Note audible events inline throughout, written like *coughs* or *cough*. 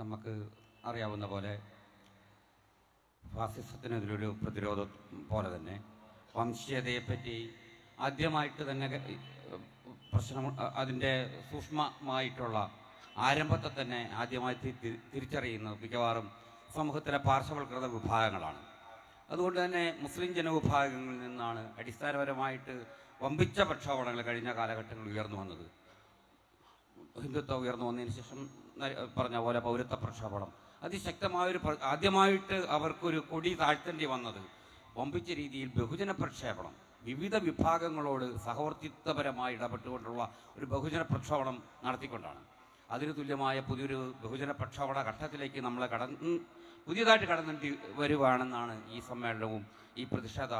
നമുക്ക് അറിയാവുന്ന പോലെ ഫാസിസത്തിനെതിരൊരു പ്രതിരോധം പോലെ തന്നെ വംശീയതയെപ്പറ്റി ആദ്യമായിട്ട് തന്നെ പ്രശ്നം അതിന്റെ സൂക്ഷ്മമായിട്ടുള്ള ആരംഭത്തെ തന്നെ ആദ്യമായി തിരിച്ചറിയുന്നത് മിക്കവാറും സമൂഹത്തിലെ പാർശ്വവൽകൃത വിഭാഗങ്ങളാണ്. അതുകൊണ്ട് തന്നെ മുസ്ലിം ജനവിഭാഗങ്ങളിൽ നിന്നാണ് അടിസ്ഥാനപരമായിട്ട് വമ്പിച്ച പ്രക്ഷോഭണങ്ങൾ കഴിഞ്ഞ കാലഘട്ടങ്ങളിൽ ഉയർന്നു വന്നത്. ഹിന്ദുത്വം ഉയർന്നു വന്നതിന് ശേഷം പറഞ്ഞ പോലെ പൗരത്വ പ്രക്ഷോഭണം. അതിശക്തമായൊരു ആദ്യമായിട്ട് അവർക്കൊരു കൊടി താഴ്ത്തേണ്ടി വന്നത് വമ്പിച്ച രീതിയിൽ ബഹുജന പ്രക്ഷേപണം. വിവിധ വിഭാഗങ്ങളോട് സഹവർത്തിത്വപരമായി ഇടപെട്ടുകൊണ്ടുള്ള ഒരു ബഹുജന പ്രക്ഷോഭണം നടത്തിക്കൊണ്ടാണ്. അതിന് തുല്യമായ പുതിയൊരു ബഹുജന പ്രക്ഷോഭണ ഘട്ടത്തിലേക്ക് നമ്മൾ കടന്ന് പുതിയതായിട്ട് കടന്നിട്ട് വരുവാണെന്നാണ് ഈ സമ്മേളനവും ഈ പ്രതിഷേധ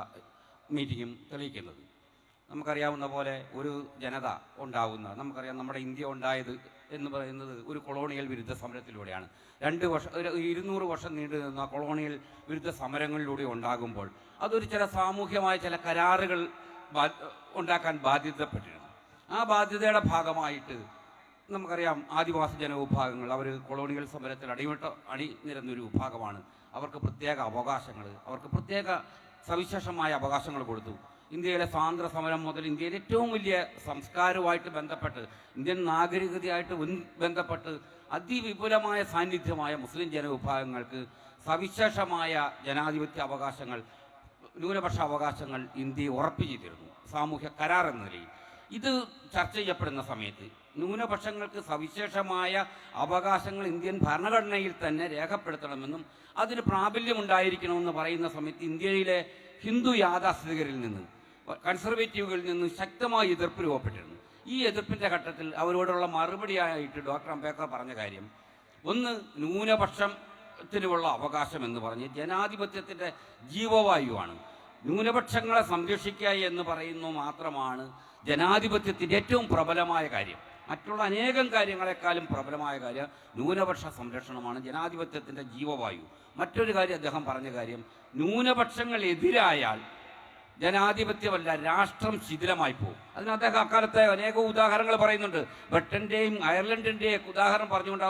മീറ്റിങ്ങും തെളിയിക്കുന്നത്. നമുക്കറിയാവുന്ന പോലെ ഒരു ജനത ഉണ്ടാവുന്ന നമുക്കറിയാം നമ്മുടെ ഇന്ത്യ ഉണ്ടായത് എന്ന് പറയുന്നത് ഒരു കൊളോണിയൽ വിരുദ്ധ സമരത്തിലൂടെയാണ്. രണ്ട് വർഷം ഒരു ഇരുന്നൂറ് വർഷം നീണ്ടു നിന്ന കൊളോണിയൽ വിരുദ്ധ സമരങ്ങളിലൂടെ ഉണ്ടാകുമ്പോൾ അതൊരു ചില സാമൂഹ്യമായ ചില കരാറുകൾ ഉണ്ടാക്കാൻ ബാധ്യതപ്പെട്ടിരുന്നു. ആ ബാധ്യതയുടെ ഭാഗമായിട്ട് നമുക്കറിയാം ആദിവാസി ജനവിഭാഗങ്ങൾ അവർ കൊളോണിയൽ സമരത്തിൽ അടിമട്ട അണിനിരുന്നൊരു വിഭാഗമാണ്. അവർക്ക് പ്രത്യേക അവകാശങ്ങൾ അവർക്ക് പ്രത്യേക സവിശേഷമായ അവകാശങ്ങൾ കൊടുത്തു. ഇന്ത്യയിലെ സ്വാതന്ത്ര്യ സമരം മുതൽ ഇന്ത്യയിലെ ഏറ്റവും വലിയ സംസ്കാരവുമായിട്ട് ബന്ധപ്പെട്ട് ഇന്ത്യൻ നാഗരികതയായിട്ട് ബന്ധപ്പെട്ട് അതിവിപുലമായ സാന്നിധ്യമായ മുസ്ലിം ജനവിഭാഗങ്ങൾക്ക് സവിശേഷമായ ജനാധിപത്യ അവകാശങ്ങൾ ന്യൂനപക്ഷ അവകാശങ്ങൾ ഇന്ത്യ ഉറപ്പിച്ചിരുന്നു. സാമൂഹ്യ കരാർ എന്ന നിലയിൽ. ഇത് ചർച്ച ചെയ്യപ്പെടുന്ന സമയത്ത് ന്യൂനപക്ഷങ്ങൾക്ക് സവിശേഷമായ അവകാശങ്ങൾ ഇന്ത്യൻ ഭരണഘടനയിൽ തന്നെ രേഖപ്പെടുത്തണമെന്നും അതിന് പ്രാബല്യമുണ്ടായിരിക്കണമെന്ന് പറയുന്ന സമയത്ത് ഇന്ത്യയിലെ ഹിന്ദു യാഥാസ്ഥിതികരിൽ നിന്ന് കൺസർവേറ്റീവുകളിൽ നിന്ന് ശക്തമായി എതിർപ്പ് രൂപപ്പെട്ടിരുന്നു. ഈ എതിർപ്പിന്റെ ഘട്ടത്തിൽ അവരോടുള്ള മറുപടിയായിട്ട് ഡോക്ടർ അംബേദ്കർ പറഞ്ഞ കാര്യം ഒന്ന് ന്യൂനപക്ഷത്തിനുള്ള അവകാശം എന്ന് പറഞ്ഞ് ജനാധിപത്യത്തിന്റെ ജീവവായുവാണ്. ന്യൂനപക്ഷങ്ങളെ സംരക്ഷിക്കുക എന്ന് പറയുന്നു മാത്രമാണ് ജനാധിപത്യത്തിന്റെ ഏറ്റവും പ്രബലമായ കാര്യം. മറ്റുള്ള അനേകം കാര്യങ്ങളെക്കാളും പ്രബലമായ കാര്യം ന്യൂനപക്ഷ സംരക്ഷണമാണ് ജനാധിപത്യത്തിന്റെ ജീവവായു. മറ്റൊരു കാര്യം അദ്ദേഹം പറഞ്ഞ കാര്യം ന്യൂനപക്ഷങ്ങൾ എതിരായാൽ ജനാധിപത്യമല്ല രാഷ്ട്രം ശിഥിലമായി പോകും. അതിന് അദ്ദേഹം അക്കാലത്തെ അനേക ഉദാഹരണങ്ങൾ പറയുന്നുണ്ട്. ബ്രിട്ടന്റെയും അയർലൻഡിന്റെയും ഉദാഹരണം പറഞ്ഞുകൊണ്ട്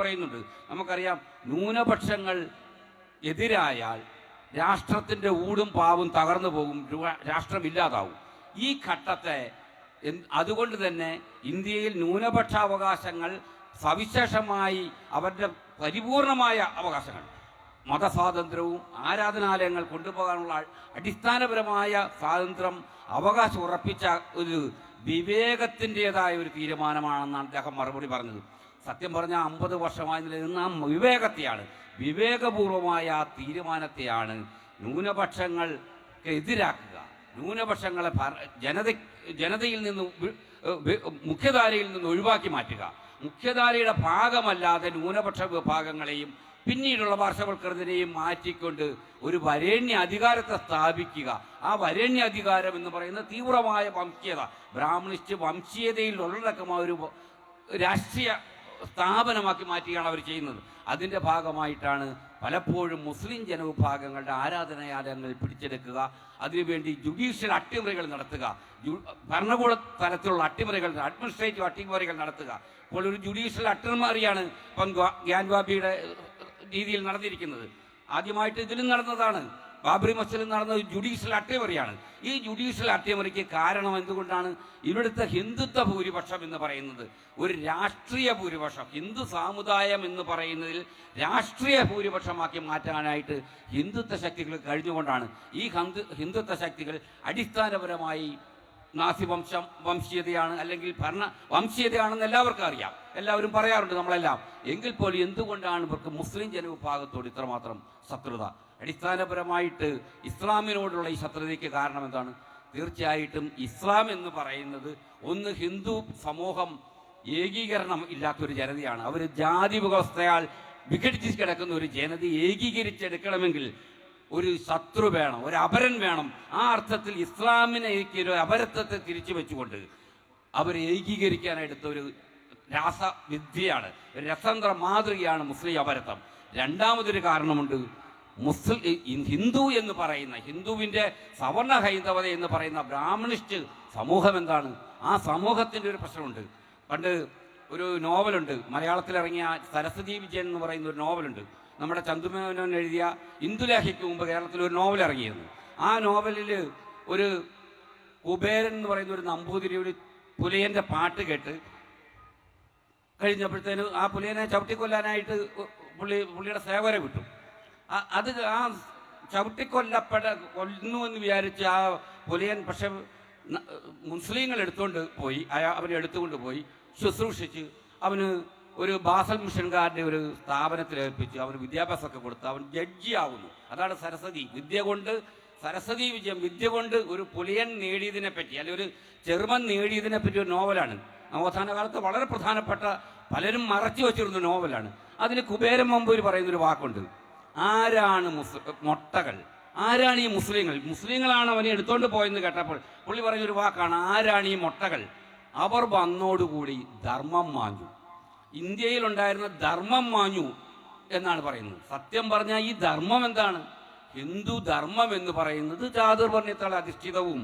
പറയുന്നുണ്ട്. നമുക്കറിയാം ന്യൂനപക്ഷങ്ങൾ എതിരായാൽ രാഷ്ട്രത്തിന്റെ ഊടും പാവും തകർന്നു പോകും രാഷ്ട്രം ഇല്ലാതാവും ഈ ഘട്ടത്തെ അതുകൊണ്ട് തന്നെ ഇന്ത്യയിൽ ന്യൂനപക്ഷാവകാശങ്ങൾ സവിശേഷമായി അവരുടെ പരിപൂർണമായ അവകാശങ്ങൾ. മതസ്വാതന്ത്ര്യവും ആരാധനാലയങ്ങൾ കൊണ്ടുപോകാനുള്ള അടിസ്ഥാനപരമായ സ്വാതന്ത്ര്യം അവകാശം ഉറപ്പിച്ച ഒരു വിവേകത്തിന്റെതായ ഒരു തീരുമാനമാണെന്നാണ് അദ്ദേഹം മറുപടി പറഞ്ഞത്. സത്യം പറഞ്ഞാൽ അമ്പത് വർഷമായി നിലനിന്ന വിവേകത്തെയാണ് വിവേകപൂർവമായ ആ തീരുമാനത്തെയാണ് ന്യൂനപക്ഷങ്ങൾക്ക് എതിരാക്കുക. ന്യൂനപക്ഷങ്ങളെ ജനത ജനതയിൽ നിന്ന് മുഖ്യധാരയിൽ നിന്ന് ഒഴിവാക്കി മാറ്റുക. മുഖ്യധാരയുടെ ഭാഗമല്ലാതെ ന്യൂനപക്ഷ വിഭാഗങ്ങളെയും പിന്നീടുള്ള വർഷവൽക്കരണത്തിനെയും മാറ്റിക്കൊണ്ട് ഒരു വരേണ്യ അധികാരത്തെ സ്ഥാപിക്കുക. ആ വരേണ്യ അധികാരം എന്ന് പറയുന്ന തീവ്രമായ വംശീയത ബ്രാഹ്മണിസ്റ്റ് വംശീയതയിൽ ഉള്ളടക്കമായ ഒരു രാഷ്ട്രീയ സ്ഥാപനമാക്കി മാറ്റുകയാണ് അവർ ചെയ്യുന്നത്. അതിന്റെ ഭാഗമായിട്ടാണ് പലപ്പോഴും മുസ്ലിം ജനവിഭാഗങ്ങളുടെ ആരാധനാലയങ്ങൾ പിടിച്ചെടുക്കുക അതിനുവേണ്ടി ജുഡീഷ്യൽ അട്ടിമറികൾ നടത്തുക ഭരണകൂട തലത്തിലുള്ള അട്ടിമറികൾ അഡ്മിനിസ്ട്രേറ്റീവ് അട്ടിമറികൾ നടത്തുക. അപ്പോൾ ഒരു ജുഡീഷ്യൽ അട്ടിമറിയാണ് ഇപ്പം ഗ്യാൻവാബിയുടെ രീതിയിൽ നടന്നിരിക്കുന്നത്. ആദ്യമായിട്ട് ഇതിലും നടന്നതാണ്. ബാബറി മസ്ജിദിൽ നടന്ന ജുഡീഷ്യൽ അട്ടിമറിയാണ്. ഈ ജുഡീഷ്യൽ അട്ടിമറിക്ക് കാരണം എന്തുകൊണ്ടാണ്? ഇവിടുത്തെ ഹിന്ദുത്വ ഭൂരിപക്ഷം എന്ന് പറയുന്നത് ഒരു രാഷ്ട്രീയ ഭൂരിപക്ഷം ഹിന്ദു സമുദായം എന്ന് പറയുന്നതിൽ രാഷ്ട്രീയ ഭൂരിപക്ഷമാക്കി മാറ്റാനായിട്ട് ഹിന്ദുത്വ ശക്തികൾ കഴിഞ്ഞുകൊണ്ടാണ് ഈ ഹിന്ദു ഹിന്ദുത്വ ശക്തികൾ അടിസ്ഥാനപരമായി നാസി വംശം വംശീയതയാണ് അല്ലെങ്കിൽ ഭരണ വംശീയതയാണെന്ന് എല്ലാവർക്കും അറിയാം. എല്ലാവരും പറയാറുണ്ട് നമ്മളെല്ലാം. എങ്കിൽ പോലും എന്തുകൊണ്ടാണ് ഇവർക്ക് മുസ്ലിം ജനവിഭാഗത്തോട് ഇത്രമാത്രം ശത്രുത? അടിസ്ഥാനപരമായിട്ട് ഇസ്ലാമിനോടുള്ള ഈ ശത്രുതയ്ക്ക് കാരണം എന്താണ്? തീർച്ചയായിട്ടും ഇസ്ലാം എന്ന് പറയുന്നത് ഒന്ന് ഹിന്ദു സമൂഹം ഏകീകരണം ഇല്ലാത്തൊരു ജനതയാണ്. അവർ ജാതി വ്യവസ്ഥയാൽ വിഘടിച്ച് കിടക്കുന്ന ഒരു ജനത ഏകീകരിച്ചെടുക്കണമെങ്കിൽ ഒരു ശത്രു വേണം ഒരു അപരൻ വേണം. ആ അർത്ഥത്തിൽ ഇസ്ലാമിനെ ഒരു അപരത്വത്തെ തിരിച്ചു വെച്ചുകൊണ്ട് അവരെ ഏകീകരിക്കാനെടുത്ത ഒരു രാസവിദ്യയാണ് ഒരു രസതന്ത്ര മാതൃകയാണ് മുസ്ലിം അപരത്വം. രണ്ടാമതൊരു കാരണമുണ്ട് മുസ്ലിം ഹിന്ദു എന്ന് പറയുന്ന ഹിന്ദുവിന്റെ സവർണ ഹൈന്ദവത എന്ന് പറയുന്ന ബ്രാഹ്മണിസ്റ്റ് സമൂഹം എന്താണ്? ആ സമൂഹത്തിന്റെ ഒരു പ്രശ്നമുണ്ട്. പണ്ട് ഒരു നോവലുണ്ട് മലയാളത്തിൽ ഇറങ്ങിയ സരസ്വതി വിജയൻ എന്ന് പറയുന്ന ഒരു നോവലുണ്ട്. നമ്മുടെ ചന്തുമേനോൻ എഴുതിയ ഇന്ദുലേഖയ്ക്ക് മുമ്പ് കേരളത്തിൽ ഒരു നോവൽ ഇറങ്ങിയിരുന്നു. ആ നോവലിൽ ഒരു കുബേരൻ എന്ന് പറയുന്ന ഒരു നമ്പൂതിരി ഒരു പുലയന്റെ പാട്ട് കേട്ട് കഴിഞ്ഞപ്പോഴത്തേന് ആ പുലിയനെ ചവിട്ടിക്കൊല്ലാനായിട്ട് പുള്ളി പുള്ളിയുടെ സേവരെ വിട്ടു. അത് ആ ചവിട്ടിക്കൊല്ലപ്പെട കൊല്ലുന്നു എന്ന് വിചാരിച്ച് ആ പുലിയൻ പക്ഷെ മുസ്ലിങ്ങൾ എടുത്തുകൊണ്ട് പോയി അവനെ എടുത്തുകൊണ്ട് പോയി ശുശ്രൂഷിച്ച് അവന് ഒരു ബാസൽ മിഷൻകാരുടെ ഒരു സ്ഥാപനത്തിൽ ഏൽപ്പിച്ചു. അവന് വിദ്യാഭ്യാസമൊക്കെ കൊടുത്തു. അവൻ ജഡ്ജി ആവുന്നു. അതാണ് സരസ്വതി. വിദ്യ കൊണ്ട് സരസ്വതി വിജയം വിദ്യ കൊണ്ട് ഒരു പുലിയൻ നേടിയതിനെ പറ്റി അല്ലെങ്കിൽ ഒരു ചെറുമൻ നേടിയതിനെ പറ്റി ഒരു നോവലാണ്. നവോത്ഥാന കാലത്ത് വളരെ പ്രധാനപ്പെട്ട പലരും മറച്ചു വെച്ചിരുന്ന നോവലാണ്. അതിൽ കുബേരൻ മമ്പൂര് പറയുന്നൊരു വാക്കുണ്ട്. ആരാണ് മുസ് മൊട്ടകൾ? ആരാണ് ഈ മുസ്ലിങ്ങൾ? മുസ്ലിങ്ങളാണ് അവനെ എടുത്തോണ്ട് പോയെന്ന് കേട്ടപ്പോൾ പുള്ളി പറഞ്ഞൊരു വാക്കാണ് ആരാണ് ഈ മൊട്ടകൾ? അവർ വന്നോടുകൂടി ധർമ്മം മാഞ്ഞു. ഇന്ത്യയിൽ ഉണ്ടായിരുന്ന ധർമ്മം മാഞ്ഞു എന്നാണ് പറയുന്നത്. സത്യം പറഞ്ഞാൽ ഈ ധർമ്മം എന്താണ്? ഹിന്ദു ധർമ്മം എന്ന് പറയുന്നത് ചാതുർവർണയത്താൽ അധിഷ്ഠിതവും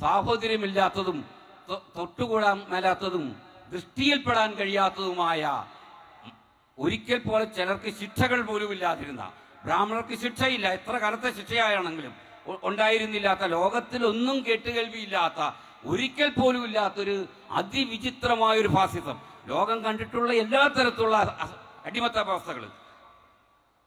സാഹോദര്യമില്ലാത്തതും തൊട്ടുകൂടാൻ മേലാത്തതും ദൃഷ്ടിയിൽപ്പെടാൻ കഴിയാത്തതുമായ ഒരിക്കൽ പോലെ ചിലർക്ക് ശിക്ഷകൾ പോലും ഇല്ലാതിരുന്ന ബ്രാഹ്മണർക്ക് ശിക്ഷയില്ല എത്ര കനത്ത ശിക്ഷയാണെങ്കിലും ഉണ്ടായിരുന്നില്ലാത്ത ലോകത്തിൽ ഒന്നും കേട്ടുകേൾവിയില്ലാത്ത ഒരിക്കൽ പോലും ഇല്ലാത്തൊരു അതിവിചിത്രമായൊരു ഫാസിസം. ലോകം കണ്ടിട്ടുള്ള എല്ലാ തരത്തിലുള്ള അ- അടിമത്ത വ്യവസ്ഥകൾ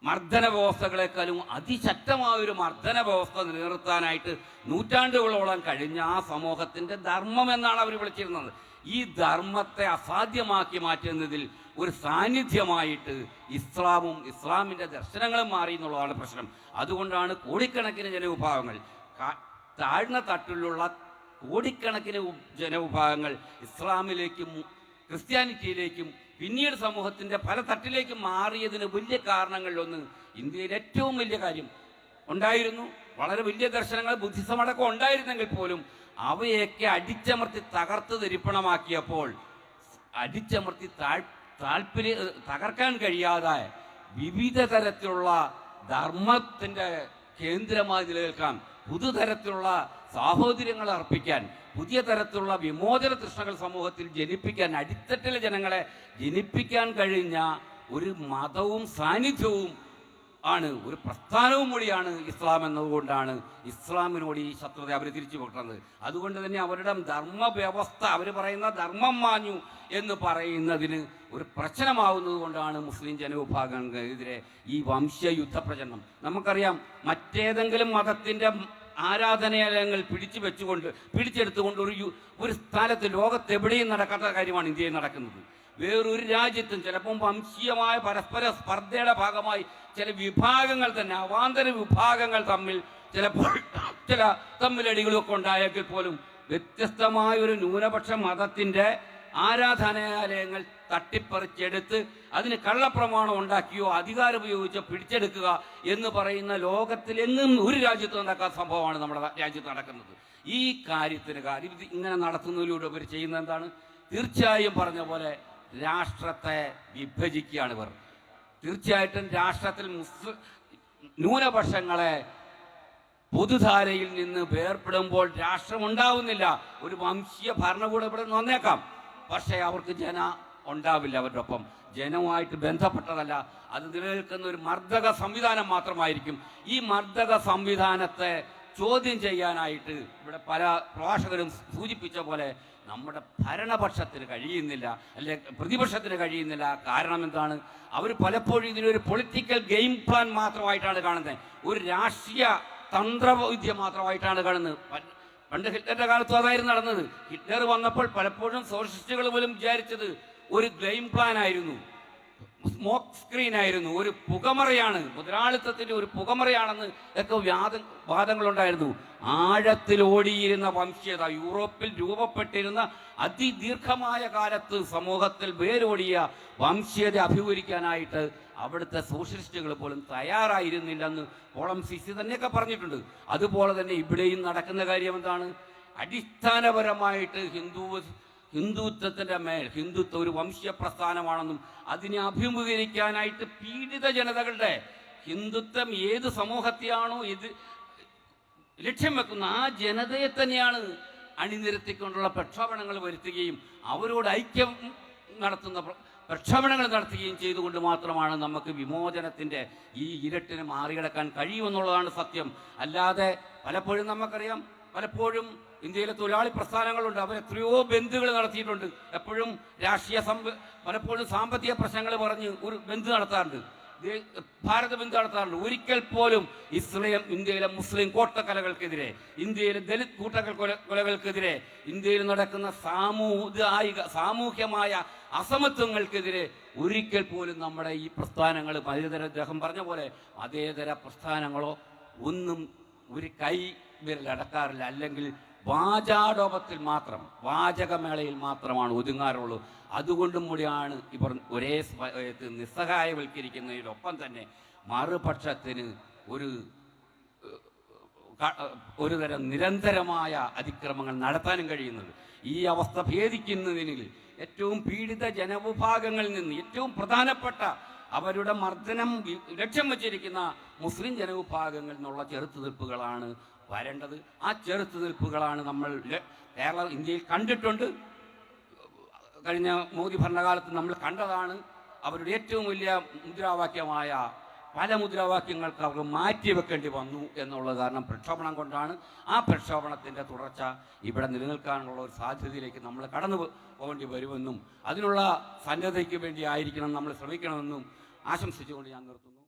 മർദ്ദന വ്യവസ്ഥകളെക്കാളും അതിശക്തമായ ഒരു മർദ്ദന വ്യവസ്ഥ നിലനിർത്താനായിട്ട് നൂറ്റാണ്ടുകളോളം കഴിഞ്ഞ ആ സമൂഹത്തിന്റെ ധർമ്മം എന്നാണ് അവർ വിളിച്ചിരുന്നത്. ഈ ധർമ്മത്തെ അസാധ്യമാക്കി മാറ്റുന്നതിൽ ഒരു സാന്നിധ്യമായിട്ട് ഇസ്ലാമും ഇസ്ലാമിന്റെ ദർശനങ്ങളും മാറി എന്നുള്ളതാണ് പ്രശ്നം. അതുകൊണ്ടാണ് കോടിക്കണക്കിന് ജനവിഭാഗങ്ങൾ താഴ്ന്ന തട്ടിലുള്ള കോടിക്കണക്കിന് ജനവിഭാഗങ്ങൾ ഇസ്ലാമിലേക്കും ക്രിസ്ത്യാനിറ്റിയിലേക്കും പിന്നീട് സമൂഹത്തിന്റെ പല തട്ടിലേക്കും മാറിയതിന് വലിയ കാരണങ്ങളിലൊന്ന് ഇന്ത്യയിൽ ഏറ്റവും വലിയ കാര്യം ഉണ്ടായിരുന്നു. വളരെ വലിയ ദർശനങ്ങൾ ബുദ്ധിസമടക്കം ഉണ്ടായിരുന്നെങ്കിൽ പോലും അവയൊക്കെ അടിച്ചമർത്തി തകർത്ത് തരിപ്പണമാക്കിയപ്പോൾ അടിച്ചമർത്തി താല്പര്യ തകർക്കാൻ കഴിയാതെ വിവിധ തരത്തിലുള്ള ധർമ്മത്തിന്റെ കേന്ദ്രമായി നിലനിൽക്കാൻ പുതുതരത്തിലുള്ള സാഹോദര്യങ്ങൾ അർപ്പിക്കാൻ പുതിയ തരത്തിലുള്ള വിമോചന തൃഷ്ണകൾ സമൂഹത്തിൽ ജനിപ്പിക്കാൻ അടിത്തട്ടിലെ ജനങ്ങളെ ജനിപ്പിക്കാൻ കഴിഞ്ഞ ഒരു മതവും സാന്നിധ്യവും ആണ്. ഒരു പ്രസ്ഥാനവും കൂടിയാണ് ഇസ്ലാം എന്നതുകൊണ്ടാണ് ഇസ്ലാമിനോട് ഈ ശത്രുത അവർ തിരിച്ചു പൊട്ടുന്നത് അതുകൊണ്ട് തന്നെ അവരുടെ ധർമ്മ വ്യവസ്ഥ അവർ പറയുന്ന ധർമ്മം മാഞ്ഞു എന്ന് പറയുന്നതിന് ഒരു പ്രശ്നമാവുന്നത് കൊണ്ടാണ് മുസ്ലിം ജനവിഭാഗങ്ങൾക്കെതിരെ ഈ വംശയുദ്ധ പ്രചരണം. നമുക്കറിയാം മറ്റേതെങ്കിലും മതത്തിന്റെ ആരാധനാലയങ്ങൾ പിടിച്ചു വെച്ചുകൊണ്ട് പിടിച്ചെടുത്തുകൊണ്ട് ഒരു ഒരു സ്ഥലത്ത് ലോകത്തെവിടെയും നടക്കാത്ത കാര്യമാണ് ഇന്ത്യയിൽ നടക്കുന്നത്. വേറൊരു രാജ്യത്തും ചിലപ്പം വംശീയമായ പരസ്പര സ്പർദ്ധയുടെ ഭാഗമായി ചില വിഭാഗങ്ങൾ തന്നെ അവാന്തര വിഭാഗങ്ങൾ തമ്മിൽ ചിലപ്പോൾ *coughs* ചില തമ്മിലടികളൊക്കെ ഉണ്ടായെങ്കിൽ പോലും വ്യത്യസ്തമായ ഒരു ന്യൂനപക്ഷ മതത്തിന്റെ ആരാധനാലയങ്ങൾ തട്ടിപ്പറിച്ചെടുത്ത് അതിന് കള്ളപ്രമാണം ഉണ്ടാക്കിയോ അധികാരം ഉപയോഗിച്ചോ പിടിച്ചെടുക്കുക എന്ന് പറയുന്ന ലോകത്തിലെങ്ങും ഒരു രാജ്യത്ത് നടക്കാത്ത സംഭവമാണ് നമ്മുടെ രാജ്യത്ത് നടക്കുന്നത്. ഈ കാര്യത്തിന് കാര്യം ഇത് ഇങ്ങനെ നടത്തുന്നതിലൂടെ ഇവർ ചെയ്യുന്നത് എന്താണ്? തീർച്ചയായും പറഞ്ഞ പോലെ രാഷ്ട്രത്തെ വിഭജിക്കുകയാണ് ഇവർ. തീർച്ചയായിട്ടും രാഷ്ട്രത്തിൽ മുസ്ലിം ന്യൂനപക്ഷങ്ങളെ പൊതുധാരയിൽ നിന്ന് വേർപ്പെടുമ്പോൾ രാഷ്ട്രം ഉണ്ടാവുന്നില്ല. ഒരു വംശീയ ഭരണകൂടം ഇവിടെ വന്നേക്കാം. പക്ഷേ അവർക്ക് ജന ഉണ്ടാവില്ല അവരുടെ ഒപ്പം. ജനവുമായിട്ട് ബന്ധപ്പെട്ടതല്ല. അത് നിലനിൽക്കുന്ന ഒരു മർദ്ദക സംവിധാനം മാത്രമായിരിക്കും. ഈ മർദ്ദക സംവിധാനത്തെ ചോദ്യം ചെയ്യാനായിട്ട് ഇവിടെ പല പ്രഭാഷകരും സൂചിപ്പിച്ച പോലെ നമ്മുടെ ഭരണപക്ഷത്തിന് കഴിയുന്നില്ല അല്ലെ പ്രതിപക്ഷത്തിന് കഴിയുന്നില്ല. കാരണം എന്താണ്? അവർ പലപ്പോഴും ഇതിനൊരു പൊളിറ്റിക്കൽ ഗെയിം പ്ലാൻ മാത്രമായിട്ടാണ് കാണുന്നത്. ഒരു രാഷ്ട്രീയ തന്ത്രവിദ്യ മാത്രമായിട്ടാണ് കാണുന്നത്. പണ്ട് ഹിറ്റ്ലറിന്റെ കാലത്തും അതായിരുന്നു നടന്നത്. ഹിറ്റ്ലർ വന്നപ്പോൾ പലപ്പോഴും സോഷ്യലിസ്റ്റുകൾ പോലും വിചാരിച്ചത് ഒരു ഗെയിം പ്ലാൻ ആയിരുന്നു. സ്മോക്ക് സ്ക്രീൻ ആയിരുന്നു. ഒരു പുകമറയാണ്. മുതലാളിത്തത്തിന്റെ ഒരു പുകമറയാണെന്ന് ഒക്കെ വ്യാദ വാദങ്ങളുണ്ടായിരുന്നു. ആഴത്തിൽ ഓടിയിരുന്ന വംശീയത യൂറോപ്പിൽ രൂപപ്പെട്ടിരുന്ന അതിദീർഘമായ കാലത്ത് സമൂഹത്തിൽ വേരോടിയ വംശീയത അഭിമുഖീകരിക്കാനായിട്ട് അവിടുത്തെ സോഷ്യലിസ്റ്റുകൾ പോലും തയ്യാറായിരുന്നില്ലെന്ന് പോളം സിസി തന്നെയൊക്കെ പറഞ്ഞിട്ടുണ്ട്. അതുപോലെ തന്നെ ഇവിടെയും നടക്കുന്ന കാര്യം എന്താണ്? അടിസ്ഥാനപരമായിട്ട് ഹിന്ദു ഹിന്ദുത്വത്തിന്റെ മേൽ ഹിന്ദുത്വം ഒരു വംശീയ പ്രസ്ഥാനമാണെന്നും അതിനെ അഭിമുഖീകരിക്കാനായിട്ട് പീഡിത ജനതകളുടെ ഹിന്ദുത്വം ഏത് സമൂഹത്തെയാണോ ഇത് ലക്ഷ്യം വെക്കുന്ന ആ ജനതയെ തന്നെയാണ് അണിനിരത്തിക്കൊണ്ടുള്ള പ്രക്ഷോഭണങ്ങൾ വരുത്തുകയും അവരോട് ഐക്യം നടത്തുന്ന പ്ര- പ്രക്ഷോഭണങ്ങൾ നടത്തുകയും ചെയ്തുകൊണ്ട് മാത്രമാണ് നമുക്ക് വിമോചനത്തിന്റെ ഈ ഇരട്ടിനെ മാറികടക്കാൻ കഴിയുമെന്നുള്ളതാണ് സത്യം. അല്ലാതെ പലപ്പോഴും നമുക്കറിയാം പലപ്പോഴും ഇന്ത്യയിലെ തൊഴിലാളി പ്രസ്ഥാനങ്ങളുണ്ട്. അവർ എത്രയോ ബന്ധുകൾ നടത്തിയിട്ടുണ്ട്. എപ്പോഴും രാഷ്ട്രീയ സംബ പലപ്പോഴും സാമ്പത്തിക പ്രശ്നങ്ങൾ പറഞ്ഞ് ഒരു ബന്ധു നടത്താറുണ്ട്. ഭാരത ബന്ധു നടത്താറുണ്ട്. ഒരിക്കൽ പോലും ഇസ്ലാം ഇന്ത്യയിലെ മുസ്ലിം കോട്ടക്കലകൾക്കെതിരെ ഇന്ത്യയിലെ ദലിത് കൂട്ടക്കൽ കൊലകൾക്കെതിരെ ഇന്ത്യയിൽ നടക്കുന്ന സാമൂഹിക സാമൂഹ്യമായ അസമത്വങ്ങൾക്കെതിരെ ഒരിക്കൽ പോലും നമ്മുടെ ഈ പ്രസ്ഥാനങ്ങൾ മതേതര അദ്ദേഹം പറഞ്ഞ പോലെ അതേതര പ്രസ്ഥാനങ്ങളോ ഒന്നും ഒരു കൈ വിരലടക്കാറില്ല അല്ലെങ്കിൽ വാചാടോപത്തിൽ മാത്രം വാചകമേളയിൽ മാത്രമാണ് ഒതുങ്ങാറുള്ളൂ. അതുകൊണ്ടും കൂടിയാണ് ഇവർ ഒരേ നിസ്സഹായവൽക്കരിക്കുന്നതിനൊപ്പം തന്നെ മറുപക്ഷത്തിന് ഒരു ഒരുതരം ഒരു തരം നിരന്തരമായ അതിക്രമങ്ങൾ നടത്താനും കഴിയുന്നത്. ഈ അവസ്ഥ ഭേദിക്കുന്നതിന് ഏറ്റവും പീഡിത ജനവിഭാഗങ്ങളിൽ നിന്ന് ഏറ്റവും പ്രധാനപ്പെട്ട അവരുടെ മർദ്ദനം ലക്ഷ്യം വച്ചിരിക്കുന്ന മുസ്ലിം ജനവിഭാഗങ്ങളിൽ നിന്നുള്ള ചെറുത്തുനിൽപ്പുകളാണ് വരേണ്ടത് ആ ചെറുത്തുനിൽപ്പുകളാണ് നമ്മൾ കേരള ഇന്ത്യയിൽ കണ്ടിട്ടുണ്ട്. കഴിഞ്ഞ മോദി ഭരണകാലത്ത് നമ്മൾ കണ്ടതാണ് അവരുടെ ഏറ്റവും വലിയ മുദ്രാവാക്യമായ പല മുദ്രാവാക്യങ്ങൾക്ക് അവർ മാറ്റിവെക്കേണ്ടി വന്നു എന്നുള്ളത് കാരണം പ്രക്ഷോഭണം കൊണ്ടാണ്. ആ പ്രക്ഷോഭണത്തിന്റെ തുടർച്ച ഇവിടെ നിലനിൽക്കാനുള്ള ഒരു സാധ്യതയിലേക്ക് നമ്മൾ കടന്നു പോകേണ്ടി വരുമെന്നും അതിനുള്ള സന്നദ്ധയ്ക്ക് വേണ്ടി ആയിരിക്കണം നമ്മൾ ശ്രമിക്കണമെന്നും ആശംസിച്ചുകൊണ്ട് ഞാൻ നിർത്തുന്നു.